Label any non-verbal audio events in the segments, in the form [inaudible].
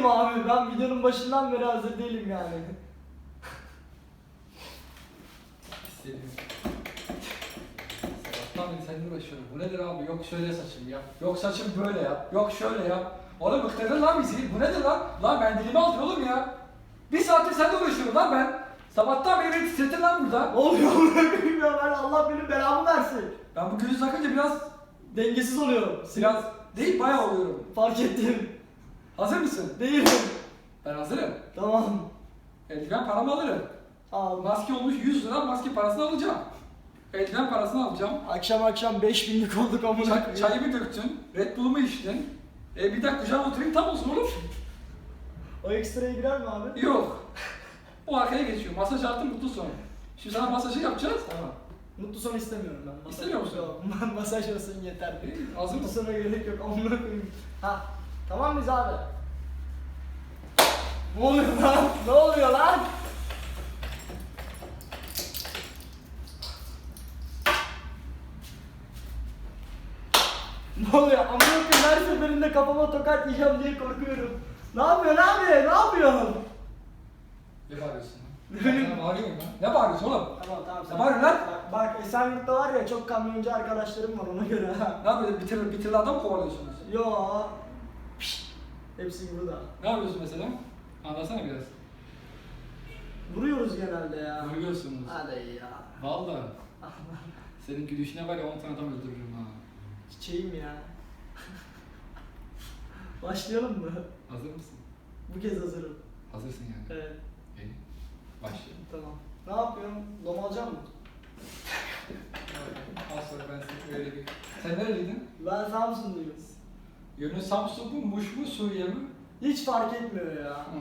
değilim abi. Ben videonun başından beri hazır değilim yani. İstediğim. Sabahtan beri seninle uğraşıyorum. Bu nedir abi? Yok şöyle saçım yap. Yok saçım böyle yap. Yok şöyle yap. Oğlum bıktırdın lan bizi. Bu nedir lan? Lan mendilimi aldın oğlum ya. Bir saattir seninle uğraşıyorum lan ben. Sabahtan beri beni titrettin lan burada. Ne oluyor amına ya ben Allah benim belamı versin. Ben bu gözü takınca biraz, Dengesiz oluyorum. biraz değil bayağı oluyorum. Fark ettim. Hazır mısın? Değilim. Ben hazırım. Tamam. Eldiven paramı alırım. Al. Maske olmuş 100 lira maske parasını alacağım. Eldiven parasını alacağım. Akşam akşam 5000'lik olduk amına Çay, koyayım. çayımı döktün. Red Bull'umu içtin. E bir dakika kucağıma oturayım tam olsun oğlum. O ekstraya girer mi abi? Yok. O arkaya geçiyor. Masaj artı mutlu son. Şimdi sana masajı yapacağız. Tamam. Mutlu son istemiyorum ben. Masaj İstemiyor musun? Yok. [laughs] Masaj olsun yeter. İyi, hazır Mutlu mısın? sona gerek yok. Amına koyayım. Ha. Tamam mıyız abi? Ne oluyor lan? Ne oluyor lan? Ne oluyor? Amına koyayım her seferinde kafama tokat yiyeceğim diye korkuyorum. Ne yapıyorsun abi? Ne yapıyorsun? Ne bağırıyorsun lan? Ne [laughs] Ben bileyim. sana bağırıyorum lan. Ne bağırıyorsun oğlum? Tamam tamam. Ne bağırıyorsun lan? Bak, bak Esenyurt'ta var ya çok kamyoncu arkadaşlarım var ona göre ha. Ne yapıyorsun? Bitir, bitirli adam kovalıyorsunuz? Yo. Pişt. Hepsi burada. Ne yapıyorsun mesela? Anlatsana biraz. Vuruyoruz genelde ya. Vuruyorsunuz. Hadi ya. Vallahi. Senin gülüşüne var ya 10 tane adam öldürürüm ha. Çiçeğim ya. Başlayalım mı? Hazır mısın? Bu kez hazırım. Hazırsın yani. Evet. İyi. Başlayalım. Tamam. Ne yapıyorsun? Dom alacak mı? [laughs] Az sonra ben seni öyle bir... Sen nereliydin? Ben Samsunluyum. Yönü Samsun mu, Muş mu, Suriye mi? Hiç fark etmiyor ya. Hmm.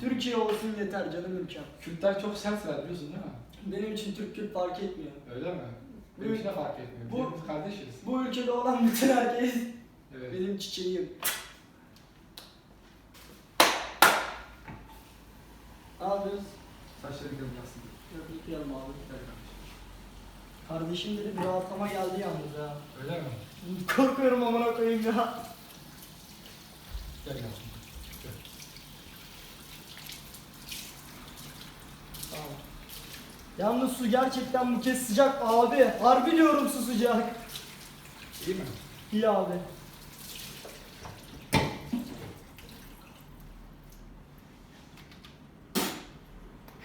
Türkiye olsun yeter canım ülkem. Kürtler çok sertler biliyorsun değil mi? Benim için Türk Kürt fark etmiyor. Öyle mi? Benim için de fark etmiyor. bu- Biz kardeşiz. Bu ülkede olan bütün herkes Evet. benim çiçeğim. Ne yapıyoruz? Saçları kırmızı. Yok yıkayalım abi. Gel kardeşim. Kardeşim dedi bir rahatlama geldi yalnız ya. Öyle mi? Korkuyorum amına koyayım ya. Gel kardeşim. Gel. Tamam. Yalnız su gerçekten bu kez sıcak abi. Harbi diyorum su sıcak. İyi mi? İyi abi.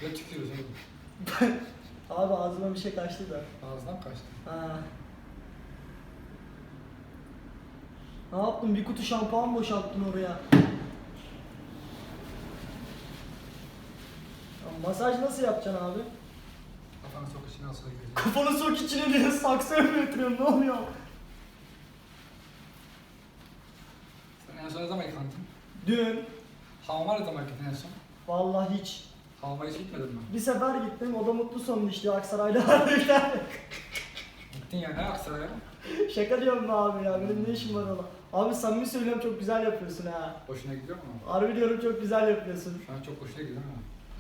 Ne tükürüyoruz oğlum? [laughs] Abi ağzıma bir şey kaçtı da. Ağzından kaçtı? Ha. Ne yaptın? Bir kutu şampuan boşalttın oraya. Ya masaj nasıl yapacaksın abi? Kafanı sok içine sonra gözünü. Kafanı sok içine diye mı götürüyorsun? Ne oluyor? Sen en son ne zaman yıkandın? Dün. Hamama ne zaman gittin en son? Vallahi hiç. Hamama hiç gitmedin mi? Bir sefer gittim. O da mutlu sonlu işte. Aksaray'da [laughs] vardı. Gittin ya ne Aksaray'a? Şaka diyorum abi ya. Benim ne işim var ona? Abi samimi söylüyorum çok güzel yapıyorsun ha. Hoşuna gidiyor mu? Harbi diyorum çok güzel yapıyorsun. Şu an çok hoşuna gidiyor mu?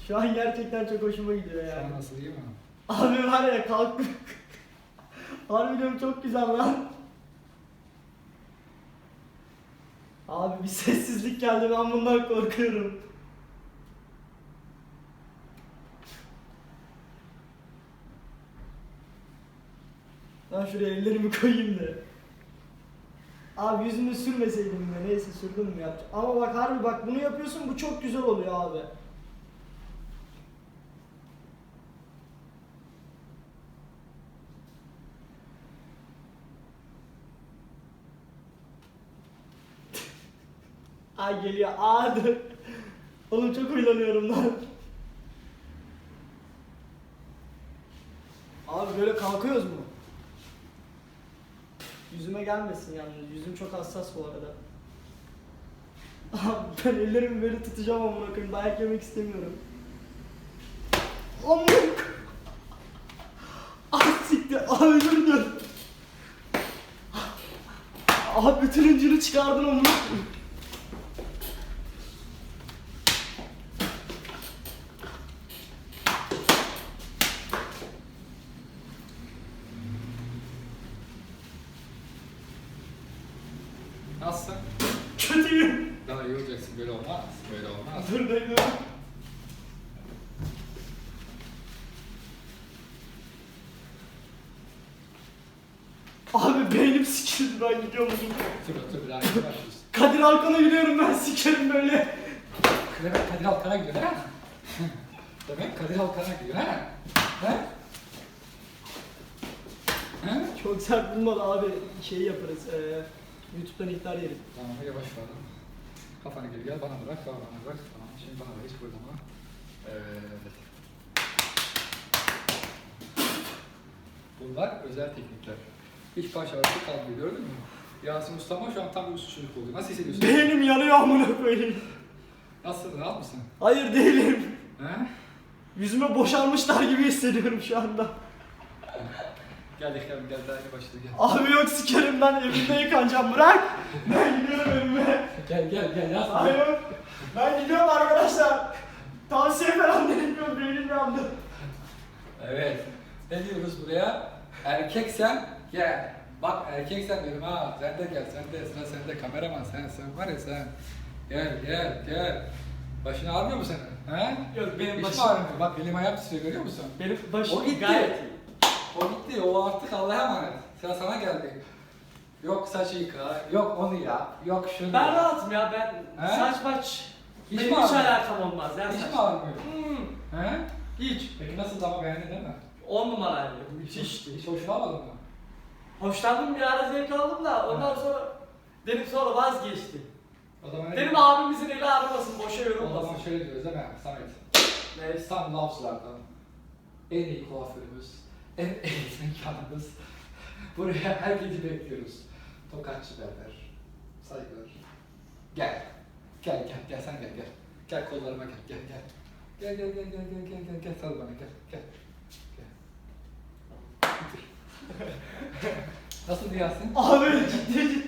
Şu an gerçekten çok hoşuma gidiyor Şu yani. an nasıl iyi mi? Abi var ya kalk. [laughs] Harbi diyorum çok güzel lan. Abi bir sessizlik geldi ben bundan korkuyorum. Ben şuraya ellerimi koyayım da. Abi yüzümü sürmeseydim mi? Neyse sürdüm mü yapacağım. Ama bak harbi bak bunu yapıyorsun bu çok güzel oluyor abi. [laughs] Ay geliyor. Dur. Oğlum çok huylanıyorum lan. Abi böyle kalkıyoruz mu? Yüzüme gelmesin yalnız. Yüzüm çok hassas bu arada. Ben ellerimi böyle tutacağım amına koyayım. Dayak yemek istemiyorum. Amına Ah siktir. Abi özür dilerim. Abi bütün inciri çıkardın amına koyayım. Nasılsın? Kötüyüm. Daha iyi olacaksın. Böyle olmaz. Böyle olmaz. Dur bekle. Abi beynim sikildi ben gidiyorum. Otur otur. Biraz yavaşız. Kadir Alkan'a gidiyorum ben sikerim böyle. Demek Kadir Alkan'a gidiyor ha? Demek Kadir Alkan'a gidiyor ha? He? He? Çok sert bulmadı abi şey yaparız. Ee, YouTube'dan ihtar yerim. Tamam yavaş var. Kafanı geri gel bana bırak, bana bırak. Tamam şimdi bana bırak hiç kıpırdama. Evet. Bunlar özel teknikler. Hiç baş ağrısı kalmıyor gördün mü? Yasin Mustafa şu an tam bir çocuk oldu. Nasıl hissediyorsun? Beynim yanıyor amına koyayım. Nasılsın? Rahat mısın? Hayır değilim. He? Yüzüme boşalmışlar gibi hissediyorum şu anda. [laughs] Gel gel gel yeni başladı gel. Abi yok sikerim ben evimde yıkanacağım bırak. Ben gidiyorum evime. Gel gel gel Yasin. Hayır. Ben gidiyorum arkadaşlar. Tavsiye falan denemiyorum beynim yandı. Evet. Ne diyoruz buraya? Erkeksen gel. Bak erkeksen dedim ha. Sen de gel. Sen de sıra sende kameraman. Sen sen var ya sen. Gel gel gel. Başın ağrımıyor mu senin? He? Yok benim mi başım. ağrımıyor? Bak elim ayağım titriyor görüyor musun? Benim başım O gitti. gayet iyi. O gitti. O artık Allah'a emanet. Sıra sana geldi. Yok saçı yıka, yok onu yap, yok şunu Ben yap. rahatım ya ben He? saç maç Hiç benim mi hiç ağrımıyor? alakam olmaz ya Hiç saç. mi ağrımıyor? Hmm, He? hiç. Peki nasıl ama beğendin değil mi? On numaraydı. Müthişti. Hiç hoşuna almadın mı? Hoşlandım bir ara zevk aldım da ondan sonra benim sonra vazgeçti. O zaman ne Benim abimizin eli ağrımasın, boşa O zaman şöyle diyoruz değil mi Samet? Neyse. Sam Lavs'lardan en iyi kuaförümüz, en [laughs] elit mekanımız. Buraya herkesi bekliyoruz. Tokatçı berber, saygılar. Gel, gel gel gel sen gel gel. Gel kollarıma gel gel gel. Gel gel gel gel gel gel gel gel sal bana gel gel. Gel. [laughs] Nasıl Yasin? Abi ciddi ciddi